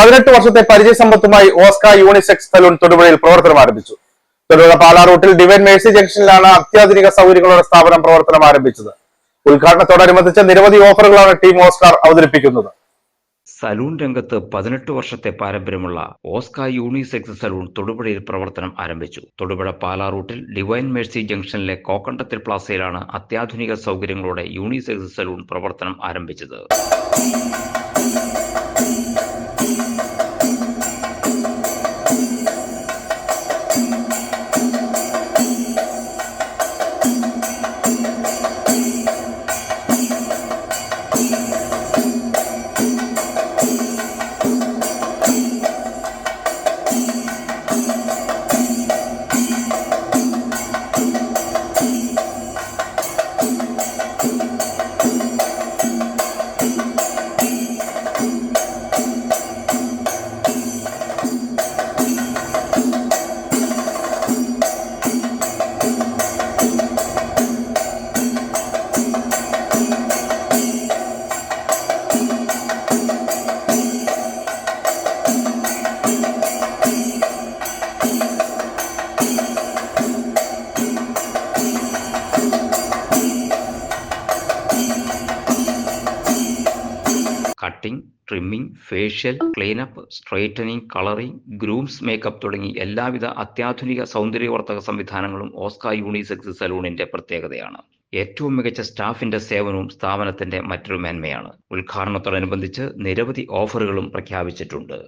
പതിനെട്ട് വർഷത്തെ പരിചയസമ്പത്തുമായി ഓസ്ക unisex salon തൊടുപുഴയിൽ പ്രവർത്തനം ആരംഭിച്ചു. തൊടുപുഴ പാലാ റൂട്ടിൽ ഡിവൈൻ മേഴ്സി ജംഗ്ഷനിലാണ് അത്യാധുനിക സൗകര്യങ്ങളുടെ സ്ഥാപനം പ്രവർത്തനം ആരംഭിച്ചത്. ഉദ്ഘാടനത്തോടനുബന്ധിച്ച് നിരവധി ഓഫറുകളാണ് ടീം ഓസ്കാർ അവതരിപ്പിക്കുന്നത്. സലൂൺ രംഗത്ത് പതിനെട്ട് വർഷത്തെ പാരമ്പര്യമുള്ള ഓസ്ക യൂണിസെക്സ് സലൂൺ തൊടുപുഴയിൽ പ്രവർത്തനം ആരംഭിച്ചു. തൊടുപുഴ പാലാ റൂട്ടിൽ ഡിവൈൻ മേഴ്സി ജംഗ്ഷനിലെ കോക്കണ്ടത്തിൽ പ്ലാസയിലാണ് അത്യാധുനിക സൗകര്യങ്ങളോടെ യൂണിസെക്സ് സലൂൺ പ്രവർത്തനം ആരംഭിച്ചത്. Cutting trimming facial cleanup straightening colouring grooms makeup തുടങ്ങി എല്ലാവിധ അത്യാധുനിക സൗന്ദര്യവർത്തക സംവിധാനങ്ങളും ഓസ്ക യൂണിസെക്സ് സലൂണിന്റെ പ്രത്യേകതയാണ്. ഏറ്റവും മികച്ച സ്റ്റാഫിന്റെ സേവനവും സ്ഥാപനത്തിന്റെ മറ്റൊരു മേന്മയാണ്. ഉദ്ഘാടനത്തോടനുബന്ധിച്ച് നിരവധി ഓഫറുകളും പ്രഖ്യാപിച്ചിട്ടുണ്ട്.